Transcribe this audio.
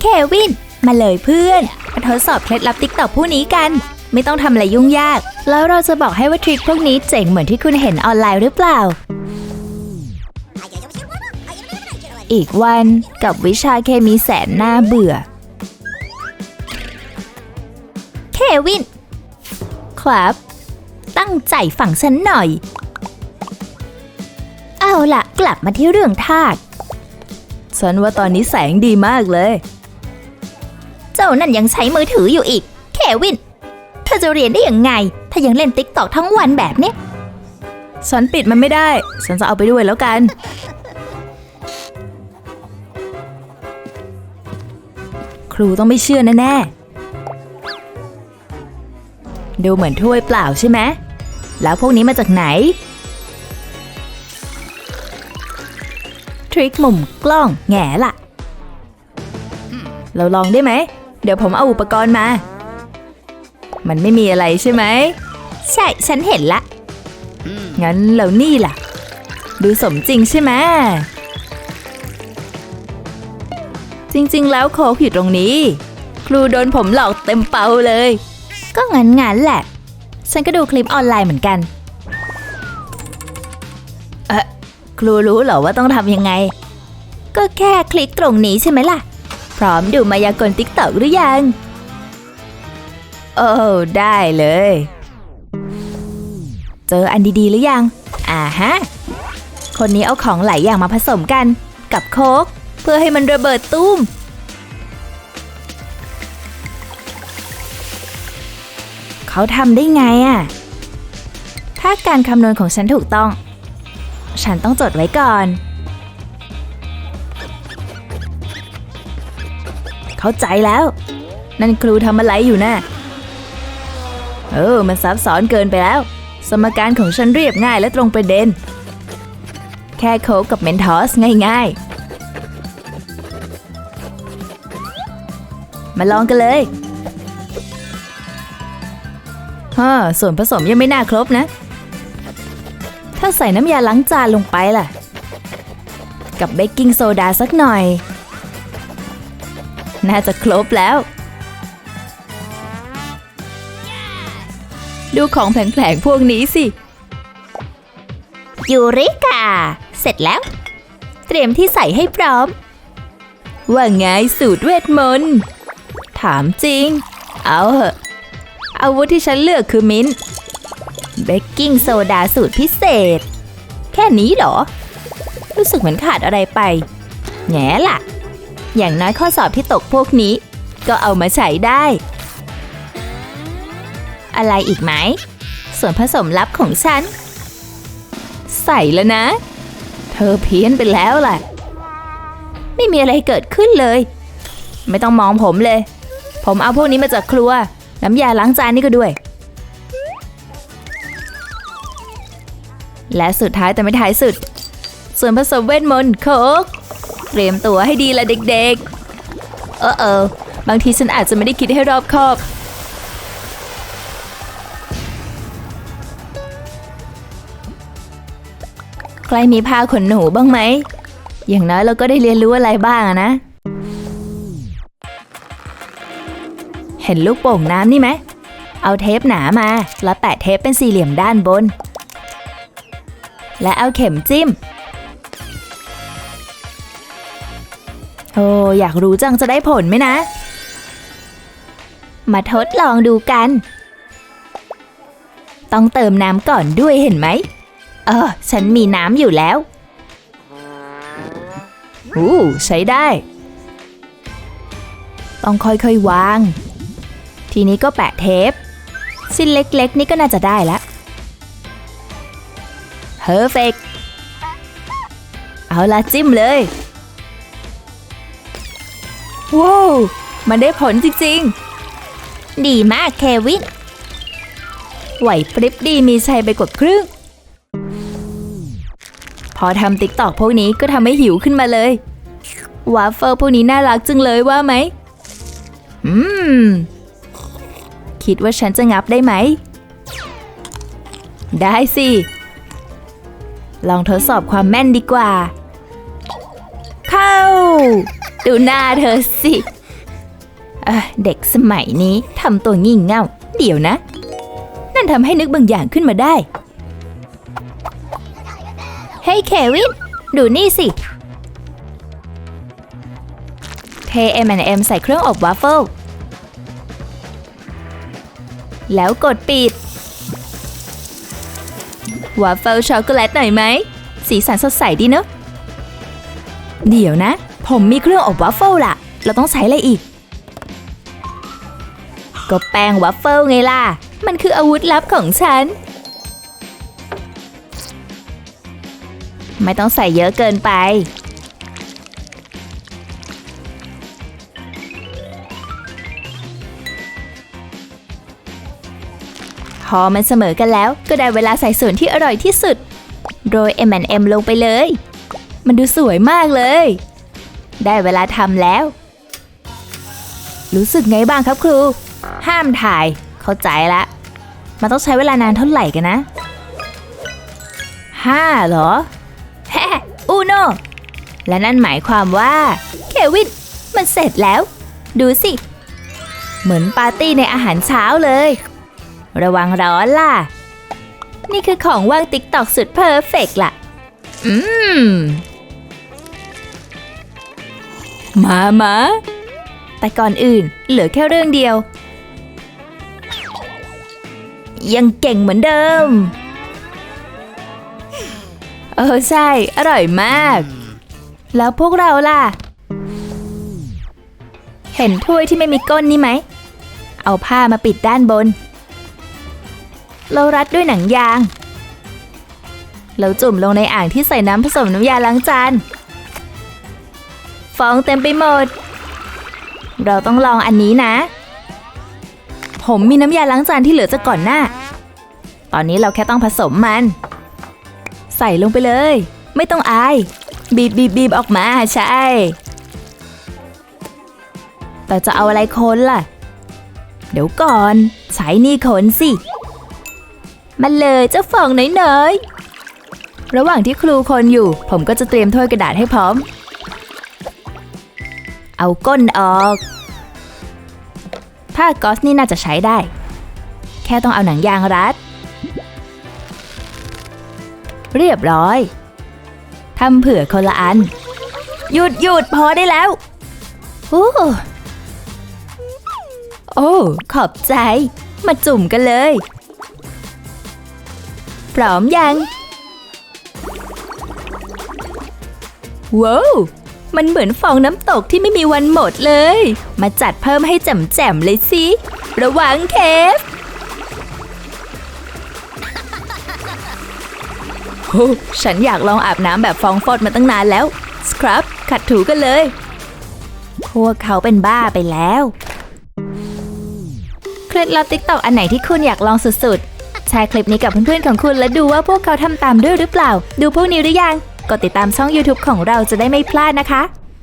เควิน มาเลยเพื่อนมาทดสอบเคล็ดลับติ๊กต็อกผู้นี้กัน ไม่ต้องทำอะไรยุ่งยาก แล้วเราจะบอกให้ว่าทริคพวกนี้เจ๋งเหมือนที่คุณเห็นออนไลน์หรือเปล่า อีกวันกับวิชาเคมีแสนน่าเบื่อ เควิน ครับ ตั้งใจฟังฉันหน่อย เอาละกลับมาที่เรื่องธาตุฉันว่าตอนนี้แสงดีมากเลย จ้านั่นยังใช้มือถืออยู่อีกเควิน เธอจะเรียนได้ยังไง ถ้ายังเล่นติ๊กตอกทั้งวันแบบเนี้ยฉันปิดมันไม่ได้ ฉันจะเอาไปด้วยแล้วกัน ครูต้องไม่เชื่อแน่ๆ ดูเหมือนถ้วยเปล่าใช่ไหม แล้วพวกนี้มาจากไหน ทริคมุมกล้องแง่ล่ะเราลองได้ไหม เดี๋ยวผมเอาอุปกรณ์มา มันไม่มีอะไรใช่ไหม ใช่ ฉันเห็นละ งั้นแล้วนี่ล่ะ ดูสมจริงใช่ไหม จริงๆ แล้วโคกอยู่ตรงนี้ ครูโดนผมหลอกเต็มเป่าเลย ก็งั้นงั้นๆแหละ ฉันก็ดูคลิปออนไลน์เหมือนกันครูรู้เหรอว่าต้องทำยังไง ก็แค่คลิกตรงนี้ใช่ไหมล่ะ พร้อมดูมายากลติ๊กตอกหรือยัง โอ้ได้เลย เจออันดีๆหรือยัง อ่าฮะ คนนี้เอาของหลายอย่างมาผสมกัน กับโค้กเพื่อให้มันระเบิดตุ้ม เขาทำได้ไงอะ่ะ ถ้าการคำนวณของฉันถูกต้อง ฉันต้องจดไว้ก่อน เข้าใจแล้ว นั่นครูทำอะไรอยู่นะ่ะเออ มันซับซ้อนเกินไปแล้ว สมการของฉันเรียบง่ายและตรงประเด็น แค่โคกกับเมนทอสง่ายๆ มาลองกันเลยฮะส่วนผสมยังไม่น่าครบนะ ถ้าใส่น้ำยาล้างจานลงไปล่ะ กับเบกกิ้งโซดาสักหน่อย น่าจะครบแล้ว ดูของแผลงๆพวกนี้สิ ยูริกา เสร็จแล้ว เตรียมที่ใส่ให้พร้อม ว่าไงสูตรเวทมนต์ถามจริง เอาเหอะอาวุธที่ฉันเลือกคือมิ้นท์เบกกิ้งโซดาสูตรพิเศษ แค่นี้เหรอ รู้สึกเหมือนขาดอะไรไป แง่ล่ะ อย่างน้อยข้อสอบที่ตกพวกนี้ ก็เอามาใช้ได้ อะไรอีกไหม ส่วนผสมลับของฉัน ใส่แล้วนะ เธอเพี้ยนไปแล้วล่ะ ไม่มีอะไรเกิดขึ้นเลย ไม่ต้องมองผมเลย ผมเอาพวกนี้มาจากครัว น้ำยาล้างจานนี่ก็ด้วย และสุดท้ายแต่ไม่ท้ายสุด ส่วนผสมเวทมนต์โคก เตรียมตัวให้ดีละเด็กๆ เออเออบางทีฉันอาจจะไม่ได้คิดให้รอบคอบ ใครมีผ้าขนหนูบ้างไหม อย่างน้อยเราก็ได้เรียนรู้อะไรบ้างอะนะ เห็นลูกโป่งน้ำนี่ไหม เอาเทปหนามา แล้วแปะเทปเป็นสี่เหลี่ยมด้านบน และเอาเข็มจิ้ม โอ้อยากรู้จังจะได้ผลไหมนะ มาทดลองดูกัน ต้องเติมน้ำก่อนด้วยเห็นไหม เออ ฉันมีน้ำอยู่แล้วอู้ใช้ได้ ต้องค่อยๆวาง ทีนี้ก็แปะเทป สิ้นเล็กๆ นี่ก็น่าจะได้แล้ว Perfect เอาละจิ้มเลย ว้าว มันได้ผลจริง ๆ ดีมากเควิน ไหวพริบดีมีชัยไปกว่าครึ่ง พอทำติ๊กตอกพวกนี้ก็ทำให้หิวขึ้นมาเลย วาฟเฟิลพวกนี้น่ารักจังเลยว่าไหม อืม คิดว่าฉันจะงับได้ไหม ได้สิ ลองทดสอบความแม่นดีกว่า เข้า ดูหน้าเธอสิเอ้อเด็กสมัยนี้ทำตัวงี่เง่า เดี๋ยวนะ นั่นทำให้นึกบางอย่างขึ้นมาได้ เฮ้ยเควิน ดูนี่สิ เท M&M ใส่เครื่องอบวาฟเฟิล แล้วกดปิด วาฟเฟิลช็อกโกแลตหน่อยไหม สีสันสดใสดีเนอะ เดี๋ยวนะ ผมมีเครื่องอบวาฟเฟิลล่ะ เราต้องใช้อะไรอีก ก็แป้งวัฟเฟิลไงล่ะ มันคืออาวุธลับของฉัน ไม่ต้องใส่เยอะเกินไป พอมันเสมอกันแล้วก็ได้เวลาใส่ส่วนที่อร่อยที่สุด โรย M&M ลงไปเลย มันดูสวยมากเลย ได้เวลาทำแล้ว รู้สึกไงบ้างครับครู ห้ามถ่าย เข้าใจละมันต้องใช้เวลานานเท่าไหร่กันนะห้าเหรอแฮะอูโนและนั่นหมายความว่าเควินมันเสร็จแล้ว ดูสิ เหมือนปาร์ตี้ในอาหารเช้าเลย ระวังร้อนล่ะ นี่คือของว่างติ๊กตอกสุดเพอร์เฟกล่ะ อืม มามาแต่ก่อนอื่นเหลือแค่เรื่องเดียว ยังเก่งเหมือนเดิมเออใช่ อร่อยมาก แล้วพวกเราล่ะ เห็นถ้วยที่ไม่มีก้นนี่ไหม เอาผ้ามาปิดด้านบน เรารัดด้วยหนังยางแล้วจุ่มลงในอ่างที่ใส่น้ำผสมน้ำยาล้างจาน ฟองเต็มไปหมด เราต้องลองอันนี้นะ ผมมีน้ำยาล้างจานที่เหลือจากก่อนหน้า ตอนนี้เราแค่ต้องผสมมัน ใส่ลงไปเลย ไม่ต้องอาย บีบบีบบีบออกมาใช่ แต่จะเอาอะไรคนล่ะ เดี๋ยวก่อน ใช้นี่คนสิ มันเลยเจ้าฟองน้อยๆระหว่างที่ครูคนอยู่ ผมก็จะเตรียมถ้วยกระดาษให้พร้อม เอาก้นออก ผ้าก๊อซนี่น่าจะใช้ได้ แค่ต้องเอาหนังยางรัด เรียบร้อยทำเผื่อคนละอัน หยุดหยุดพอได้แล้วโอ้โอ้ ขอบใจ มาจุ่มกันเลย พร้อมยัง ว้าว มันเหมือนฟองน้ำตกที่ไม่มีวันหมดเลย มาจัดเพิ่มให้แจ่มๆเลยสิ ระวังเคฟโอ้ฉันอยากลองอาบน้ำแบบฟองฟอดมาตั้งนานแล้ว สครับ ขัดถูกันเลย พวกเขาเป็นบ้าไปแล้ว เคล็ดลับติ๊กตอกอันไหนที่คุณอยากลองสุดๆ แชร์คลิปนี้กับเพื่อนๆของคุณและดูว่าพวกเขาทำตามด้วยหรือเปล่า ดูพวกนี้หรือยัง กดติดตามช่อง YouTube ของเราจะได้ไม่พลาดนะคะ